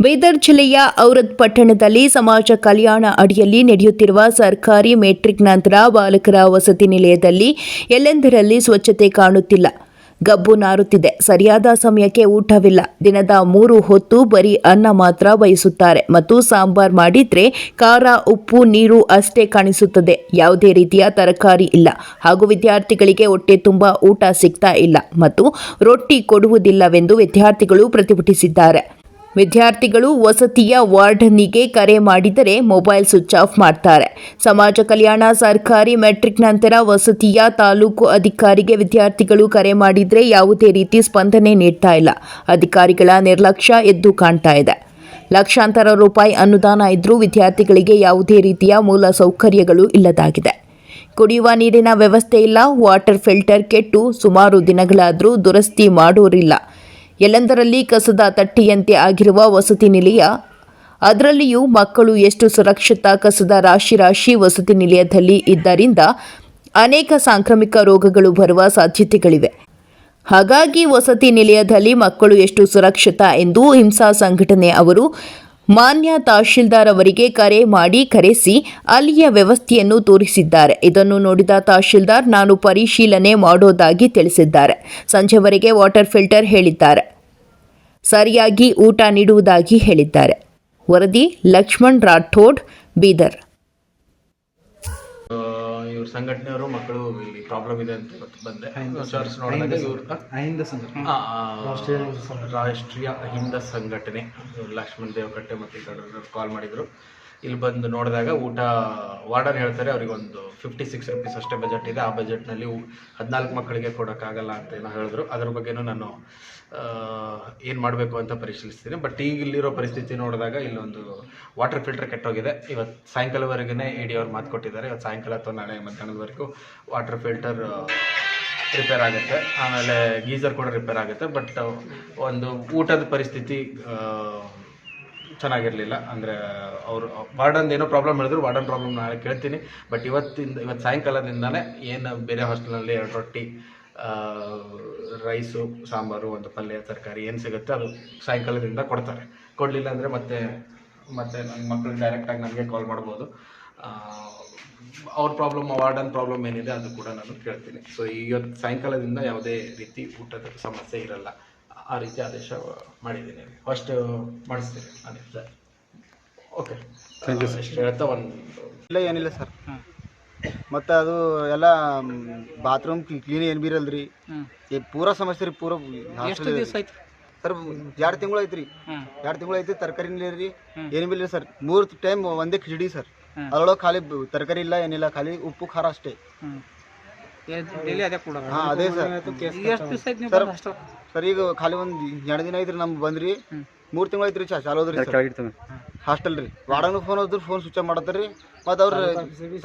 ಬೀದರ್ ಜಿಲ್ಲೆಯ ಔರದ್ ಪಟ್ಟಣದಲ್ಲಿ ಸಮಾಜ ಕಲ್ಯಾಣ ಅಡಿಯಲ್ಲಿ ನಡೆಯುತ್ತಿರುವ ಸರ್ಕಾರಿ ಮೆಟ್ರಿಕ್ ನಂತರ ಬಾಲಕರ ವಸತಿ ನಿಲಯದಲ್ಲಿ ಎಲ್ಲೆಂದರಲ್ಲಿ ಸ್ವಚ್ಛತೆ ಕಾಣುತ್ತಿಲ್ಲ. ಗಬ್ಬು ನಾರುತ್ತಿದೆ. ಸರಿಯಾದ ಸಮಯಕ್ಕೆ ಊಟವಿಲ್ಲ. ದಿನದ ಮೂರು ಹೊತ್ತು ಬರೀ ಅನ್ನ ಮಾತ್ರ ಬಯಸುತ್ತಾರೆ ಮತ್ತು ಸಾಂಬಾರ್ ಮಾಡಿದ್ರೆ ಖಾರ, ಉಪ್ಪು, ನೀರು ಅಷ್ಟೇ ಕಾಣಿಸುತ್ತದೆ. ಯಾವುದೇ ರೀತಿಯ ತರಕಾರಿ ಇಲ್ಲ. ಹಾಗೂ ವಿದ್ಯಾರ್ಥಿಗಳಿಗೆ ಹೊಟ್ಟೆ ತುಂಬ ಊಟ ಸಿಗ್ತಾ ಇಲ್ಲ ಮತ್ತು ರೊಟ್ಟಿ ಕೊಡುವುದಿಲ್ಲವೆಂದು ವಿದ್ಯಾರ್ಥಿಗಳು ಪ್ರತಿಭಟಿಸಿದ್ದಾರೆ. ವಿದ್ಯಾರ್ಥಿಗಳು ವಸತಿಯ ವಾರ್ಡನಿಗೆ ಕರೆ ಮಾಡಿದರೆ ಮೊಬೈಲ್ ಸ್ವಿಚ್ ಆಫ್ ಮಾಡ್ತಾರೆ. ಸಮಾಜ ಕಲ್ಯಾಣ ಸರ್ಕಾರಿ ಮೆಟ್ರಿಕ್ ನಂತರ ವಸತಿಯ ತಾಲೂಕು ಅಧಿಕಾರಿಗೆ ವಿದ್ಯಾರ್ಥಿಗಳು ಕರೆ ಮಾಡಿದರೆ ಯಾವುದೇ ರೀತಿ ಸ್ಪಂದನೆ ನೀಡ್ತಾ ಇಲ್ಲ. ಅಧಿಕಾರಿಗಳ ನಿರ್ಲಕ್ಷ್ಯ ಎದ್ದು ಕಾಣ್ತಾ ಇದೆ. ಲಕ್ಷಾಂತರ ರೂಪಾಯಿ ಅನುದಾನ ಇದ್ದರೂ ವಿದ್ಯಾರ್ಥಿಗಳಿಗೆ ಯಾವುದೇ ರೀತಿಯ ಮೂಲ ಸೌಕರ್ಯಗಳು ಇಲ್ಲದಾಗಿದೆ. ಕುಡಿಯುವ ನೀರಿನ ವ್ಯವಸ್ಥೆ ಇಲ್ಲ, ವಾಟರ್ ಫಿಲ್ಟರ್ ಕೆಟ್ಟು ಸುಮಾರು ದಿನಗಳಾದರೂ ದುರಸ್ತಿ ಮಾಡೋರಿಲ್ಲ. ಎಲ್ಲೆಂದರಲ್ಲಿ ಕಸದ ತಟ್ಟಿಯಂತೆ ಆಗಿರುವ ವಸತಿ ನಿಲಯ? ಅದರಲ್ಲಿಯೂ ಮಕ್ಕಳು ಎಷ್ಟು ಸುರಕ್ಷಿತ ಕಸದ ರಾಶಿ ರಾಶಿ ವಸತಿ ನಿಲಯದಲ್ಲಿ ಇದ್ದರಿಂದ ಅನೇಕ ಸಾಂಕ್ರಾಮಿಕ ರೋಗಗಳು ಬರುವ ಸಾಧ್ಯತೆಗಳಿವೆ. ಹಾಗಾಗಿ ವಸತಿ ನಿಲಯದಲ್ಲಿ ಮಕ್ಕಳು ಎಷ್ಟು ಸುರಕ್ಷಿತ ಎಂದು ಹಿಂಸಾ ಸಂಘಟನೆ ಅವರು ಮಾನ್ಯ ತಹಶೀಲ್ದಾರ್ ಅವರಿಗೆ ಕರೆ ಮಾಡಿ ಕರೆಸಿ ಅಲ್ಲಿಯ ವ್ಯವಸ್ಥೆಯನ್ನು ತೋರಿಸಿದ್ದಾರೆ. ಇದನ್ನು ನೋಡಿದ ತಹಶೀಲ್ದಾರ್, ನಾನು ಪರಿಶೀಲನೆ ಮಾಡೋದಾಗಿ ತಿಳಿಸಿದ್ದಾರೆ. ಸಂಜೆವರೆಗೆ ವಾಟರ್ ಫಿಲ್ಟರ್ ಹೇಳಿದ್ದಾರೆ. ಸರಿಯಾಗಿ ಊಟ ನೀಡುವುದಾಗಿ ಹೇಳಿದ್ದಾರೆ. ವರದಿ ಲಕ್ಷ್ಮಣ್ ರಾಠೋಡ್, ಬೀದರ್. ಸಂಘಟನೆಯವರು ಮಕ್ಕಳು ಇಲ್ಲಿ ಪ್ರಾಬ್ಲಮ್ ಇದೆ ಅಂತ ಇವತ್ತು ಬಂದೆ. ಸರ್ಸ್ ನೋಡಿದಾಗ ರಾಷ್ಟ್ರೀಯ ಅಹಿಂದ ಸಂಘಟನೆ. ಲಕ್ಷ್ಮಣ್ ದೇವಕಟ್ಟೆ ಮತ್ತೆ ಕಾಲ್ ಮಾಡಿದ್ರು. ಇಲ್ಲಿ ಬಂದು ನೋಡಿದಾಗ ಊಟ, ವಾರ್ಡನ್ ಹೇಳ್ತಾರೆ ಅವರಿಗೊಂದು ಫಿಫ್ಟಿ ಸಿಕ್ಸ್ ರುಪೀಸ್ ಅಷ್ಟೇ ಬಜೆಟ್ ಇದೆ. ಆ ಬಜೆಟ್ನಲ್ಲಿ ಹದಿನಾಲ್ಕು ಮಕ್ಕಳಿಗೆ ಕೊಡೋಕ್ಕಾಗಲ್ಲ ಅಂತ ಏನೋ ಹೇಳಿದ್ರು. ಅದ್ರ ಬಗ್ಗೆನೂ ನಾನು ಏನು ಮಾಡಬೇಕು ಅಂತ ಪರಿಶೀಲಿಸ್ತೀನಿ. ಬಟ್ ಈಗ ಇಲ್ಲಿರೋ ಪರಿಸ್ಥಿತಿ ನೋಡಿದಾಗ ಇಲ್ಲೊಂದು ವಾಟರ್ ಫಿಲ್ಟರ್ ಕೆಟ್ಟೋಗಿದೆ. ಇವತ್ತು ಸಾಯಂಕಾಲವರೆಗೂ ಎ ಡಿ ಅವ್ರು ಮಾತು ಕೊಟ್ಟಿದ್ದಾರೆ. ಇವತ್ತು ಸಾಯಂಕಾಲ ಅಥವಾ ನಾಳೆ ಮಧ್ಯಾಹ್ನದವರೆಗೂ ವಾಟರ್ ಫಿಲ್ಟರ್ ರಿಪೇರ್ ಆಗುತ್ತೆ. ಆಮೇಲೆ ಗೀಸರ್ ಕೂಡ ರಿಪೇರ್ ಆಗುತ್ತೆ. ಬಟ್ ಒಂದು ಊಟದ ಪರಿಸ್ಥಿತಿ ಚೆನ್ನಾಗಿರಲಿಲ್ಲ. ಅಂದರೆ, ಅವರು ವಾರ್ಡನ್ ಏನೋ ಪ್ರಾಬ್ಲಮ್ ಹೇಳಿದ್ರು, ವಾರ್ಡನ್ ಪ್ರಾಬ್ಲಮ್ ನಾಳೆ ಕೇಳ್ತೀನಿ. ಬಟ್ ಇವತ್ತಿಂದ, ಇವತ್ತು ಸಾಯಂಕಾಲದಿಂದಲೇ ಏನು ಬೇರೆ ಹಾಸ್ಟೆಲ್ನಲ್ಲಿ ಎರಡು ರೊಟ್ಟಿ ರೈಸು ಸಾಂಬಾರು, ಒಂದು ಪಲ್ಯ, ತರಕಾರಿ ಏನು ಸಿಗುತ್ತೆ ಅದು ಸಾಯಂಕಾಲದಿಂದ ಕೊಡ್ತಾರೆ. ಕೊಡಲಿಲ್ಲ ಅಂದರೆ ಮತ್ತೆ ಮತ್ತೆ ನನ್ನ ಮಕ್ಕಳು ಡೈರೆಕ್ಟಾಗಿ ನನಗೆ ಕಾಲ್ ಮಾಡ್ಬೋದು. ಅವ್ರ ಪ್ರಾಬ್ಲಮ್ ವಾರ್ಡನ್ ಪ್ರಾಬ್ಲಮ್ ಏನಿದೆ ಅದು ಕೂಡ ನಾನು ಕೇಳ್ತೀನಿ. ಸೊ ಇವತ್ತು ಸಾಯಂಕಾಲದಿಂದ ಯಾವುದೇ ರೀತಿ ಊಟದ ಸಮಸ್ಯೆ ಇರಲ್ಲ. ಆ ರೀತಿ ಆದೇಶ ಮಾಡಿದ್ದೀನಿ. ಫಸ್ಟ್ ಮಾಡಿಸ್ತೀನಿ. ಅದೇ. ಓಕೆ ಥ್ಯಾಂಕ್ ಯು ಇಷ್ಟು ಹೇಳ್ತಾ ಒಂದು ಇಲ್ಲ ಏನಿಲ್ಲ ಸರ್ ಮತ್ತು ಅದು ಎಲ್ಲ ಬಾತ್ರೂಮ್ ಕ್ಲೀನ್ ಏನು ಬಿ ಇರಲ್ರಿ ಈ ಪೂರಾ ಸಮಸ್ಯೆ ರೀ ಪೂರ ಎಷ್ಟು ದಿವಸ ಆಯ್ತು? ಸರ್ ಎರಡು ತಿಂಗಳು ಐತ್ರಿ. ಎರಡು ತಿಂಗಳು ಐತಿ ತರಕಾರಿ ಇಲ್ಲ ರೀ. ಏನು ಬಿ ಇಲ್ಲ ಸರ್ ಮೂರು ಟೈಮ್ ಒಂದೇ ಖಿಚಡಿ ಸರ್ ಅದರೊಳಗೆ ಖಾಲಿ ತರಕಾರಿ ಇಲ್ಲ ಏನಿಲ್ಲ ಖಾಲಿ ಉಪ್ಪು ಖಾರ ಅಷ್ಟೇ. ಡೈಲಿ ಅದೇ ಕೂಡ. ಹಾಂ ಅದೇ ಸರ್. ಎಷ್ಟು ದಿವಸ ಆಯ್ತು ನೀವು ಸರ್ ಬಂದು hostel? ಸರ್ ಈಗ ಖಾಲಿ ಒಂದು ಎರಡು ದಿನ ಐತ್ರಿ ನಮ್ಗೆ ಬಂದ್ರಿ. ಹ್ಮ್. ಮೂರು ತಿಂಗಳು ಐತ್ರಿ ಚಾ ಚಾಲು ಹೋದ್ರಿ ಸರ್. ಹಾಸ್ಟೆಲ್ ರೀ. ವಾರ್ಡನ್ ಫೋನ್ ಹೋದ್ರು ಫೋನ್ ಸ್ವಿಚ್ ಆಫ್ ಮಾಡತ್ತಾರ್ರಿ. ಮತ್ತು ಅವ್ರು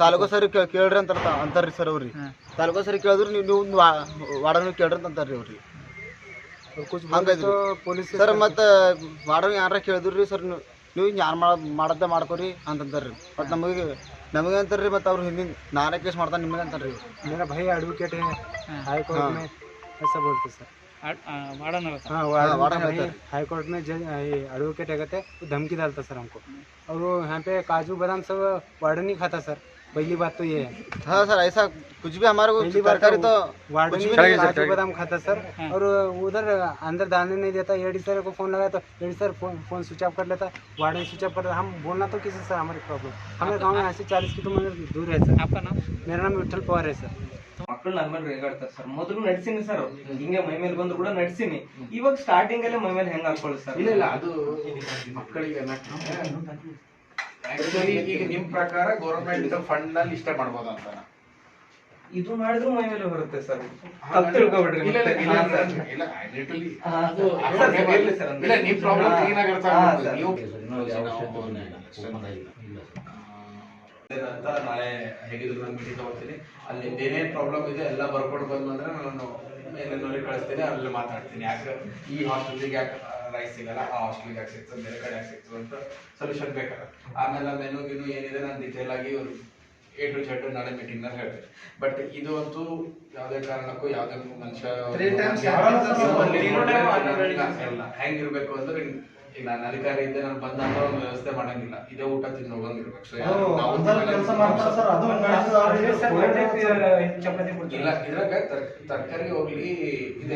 ತಾಲೂಕು ಸರಿ ಕೇಳ್ರಿ ಅಂತ ಅಂತಾರ್ರಿ ಸರ್ ಅವ್ರಿ. ಹ್ಮ್. ತಾಲೂಕು ಸರಿ ಕೇಳಿದ್ರು ನೀವು ನೀವು ವಾರ್ಡನ್ ಕೇಳ್ರಿ ಅಂತ ಅಂತಾರ್ರಿ ಅವ್ರಿ. ಸರ್ ಮತ್ತು ವಾರ್ಡನ್ ಯಾರ ಕೇಳಿದ್ರಿ ಸರ್ ನೀವು ಯಾರು ಮಾಡದ್ದ ಮಾಡ್ಕೊರಿ ಅಂತಂತಾರ್ರಿ ಮತ್ತು ನಮಗೆ ನಮಗೆ ಅಂತಾರ್ರಿ ಮತ್ತು ಅವ್ರು ಹಿಂದಿನ ನಾನೇ ಕೇಸ್ ಮಾಡ್ತಾನೆ ನಿಮಗೆ ಅಂತಾರ್ರಿ मेरा भाई एडवोकेट है हाई कोर्ट हाँ। में ऐसा बोलते सर ಆ- ಆ, ವಾರ್ಡನ್ ಅವ್ರ ಹತ್ರ. हाँ वो हाँ, आदमी वार्डन का भाई होता हाई कोर्ट में जज ये एडवोकेट है कहते वो धमकी डालता सर हमको और वो यहाँ पे काजू बादाम सब वार्डन ही खाता सर पहली बात तो ये है हाँ सर ऐसा कुछ भी हमारे को पहली बात तरकारी तो वार्डन कुछ ही भी नहीं काजू बादाम खाता सर और उधर अंदर डालने नहीं देता एडी सर को फोन लगाया तो AD sir phone phone switch off कर लेता वार्डन स्विच ऑफ कर देता हम बोलना तो किसी सर हमारी प्रॉब्लम हमारे गाँव में यहाँ से चालीस किलोमीटर दूर है सर आपका नाम मेरा नाम विठल पवार है सर ಮಕ್ಕಳು ನನ್ನ ಮೇಲೆ ರೇಗಾಡ್ತಾರೆ ಸರ್ ಮೊದಲು ನಡ್ಸಿನಿ ಸರ್ ಹಿಂಗೆ ಮೈ ಮೇಲೆ ಬಂದ್ರು ಕೂಡ ನಡ್ಸಿನಿ ಇವಾಗ ಸ್ಟಾರ್ಟಿಂಗ್ ಅಲ್ಲೇ ಮೈ ಮೇಲೆ ಹೆಂಗ್ ಹಾಕೊಳ್ಳಿ ಸರ್ ಇಲ್ಲ ಇಲ್ಲ ಅದು ಮಕ್ಕಳಿಗೆ ಆಕ್ಚುಲಿ ಈಗ ನಿಮ್ಮ ಪ್ರಕಾರ ಗೌರ್ಮೆಂಟ್ ಫಂಡ್ನಲ್ಲಿ ಇಷ್ಟ ಮಾಡ್ಬೋದು ಅಂತ ಇದು ಮಾಡಿದ್ರು ಮೈ ಮೇಲೆ ಬರುತ್ತೆ ಸರ್. ತಪ್ಪು ತಿಳ್ಕೊಬೇಡ್ರಿ ಇಲ್ಲ ಅದು ಇರ್ಲಿ ಸರ್ ನಿಮ್ ಪ್ರಾಬ್ಲಮ್ ಕ್ಲೀನ್. ನೀವು ಅಂತ ನಾಳೆ ಹೇಗಿದ್ರು ನಾನು ಮೀಟಿಂಗ್ ತಗೋತೀನಿ ಅಲ್ಲಿ ಏನೇನ್ ಪ್ರಾಬ್ಲಮ್ ಇದೆ ಎಲ್ಲ ಬರ್ಕೊಂಡು ಬಂದು ಅಂದ್ರೆ ನಾನು ಕಳಿಸ್ತೀನಿ ಅಲ್ಲಿ ಮಾತಾಡ್ತೀನಿ. ಯಾಕೆ ಈ ಹಾಸ್ಪಿಟ್ಲಿಗೆ ಯಾಕೆ ರೈಸ್ ಸಿಗಲ್ಲ ಆ ಹಾಸ್ಟೆಲ್ಗೆ ಯಾಕೆ ಸಿಗ್ತದೆ ಬೇರೆ ಕಡೆ ಯಾಕೆ ಸಿಗ್ತದೆ ಅಂತ ಸೊಲ್ಯೂಷನ್ ಬೇಕಲ್ಲ ಆಮೇಲೆ ಮೆನು ಗಿನು ಏನಿದೆ ನಾನು ಡೀಟೇಲ್ ಆಗಿ ಎ ಟು ಜೆಡ್ ನಾಳೆ ಮೀಟಿಂಗ್ನಲ್ಲಿ ಹೇಳ್ತೀನಿ. ಬಟ್ ಇದು ಅಂತೂ ಯಾವುದೇ ಕಾರಣಕ್ಕೂ ಯಾವುದೇ ಮನುಷ್ಯ. ಹೆಂಗಿರ್ಬೇಕು ಅಂದ್ರೆ ಈಗ ನಾನು ಅಧಿಕಾರಿ ಇದ್ದೆ ನಾನು ಬಂದ ಒಂದು ವ್ಯವಸ್ಥೆ ಮಾಡಂಗಿಲ್ಲ. ಇದೇ ಊಟ ತಿಂದು ಹೋಗಂಗಿರ್ಬೇಕು ಸೊ ಇಲ್ಲ ಇದ್ರಾಗ ತರ್- ತರಕಾರಿ ಹೋಗ್ಲಿ ಇದು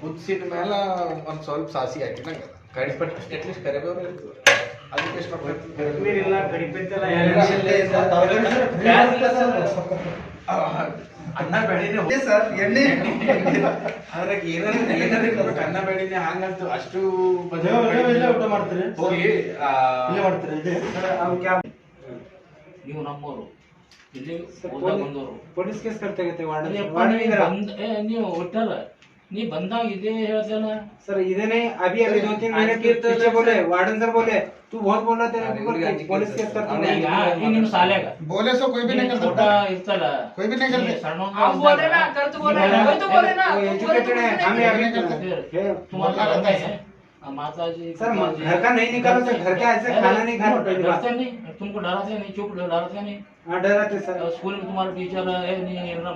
ಕುದಿಸಿದ ಮೇಲೆ ಒಂದು ಸ್ವಲ್ಪ ಸಾಸಿ ಹಾಕಿದಂಗ ಕಡಿಪಟ್ಟು ಅಟ್ಲೀಸ್ಟ್ ಕರಿಬೇವು ಇರ್ತದೆ. ಅದಕ್ಕೆ ಕಡಿಪೆತ್ತಲ್ಲ ಅನ್ನ ಬೆಳಿನೇ ಸರ್ ಎಣ್ಣೆ ಅದ್ರಾಗ ಏನಾದ್ರು ಏನಾದ್ರು ಇರ್ಬೇಕು, ಅನ್ನ ಬೆಳಿನೇ ಹಂಗಂತ ಅಷ್ಟು ಊಟ ಮಾಡ್ತೀರಿ? ಹೋಗಿ ಮಾಡ್ತೀರಿ ನೀವು ನಮ್ಮವರು ಇಲ್ಲಿ ಪೊಲೀಸ್- ಕೇಸ್ ಕಟ್ಟಾಗೈತೆ ನೀವು ಒಟ್ಟಲ್ಲ ನೀ ಬಂದಾಗ ಇದೇ ಹೇಳ್ತಲ್ಲ सर इधर नहीं अभी अभी दो तीन आज महीने के तो पीछे बोले सर- वार्डन सर बोले तू बहुत बोल रहा तेरे अरे ऊपर उनके आज के पुलिस तो केस सर- करता ಅಂದ್ರೆ हूँ ಈಗ ಈಗ ನಿಮ್ಮ ಶಾಲ್ಯಾಗ ಬೋಲೆ ಸೋ कोई भी नहीं कर ಫೋಟ सकता ಇರ್ತಲ್ಲ कोई भी नहीं करते ಸಣ್ಣ आप बोल रहे ना कर तो बोल रहे ना वही तो बोल रहे ना वो तुम बोल रहे एजुकेटेड है तो हमें अभी फिर है, तुम्हाला पता है माता जी सर पिताजी- घर का नहीं निकालो सर घर का ऐसे अरे, खाना नहीं खाना पहली बात डरते नहीं तुमको डराते नहीं चुप डराते नहीं हाँ डराते सर स्कूल में तुम्हारा टीचर है नहीं ये ना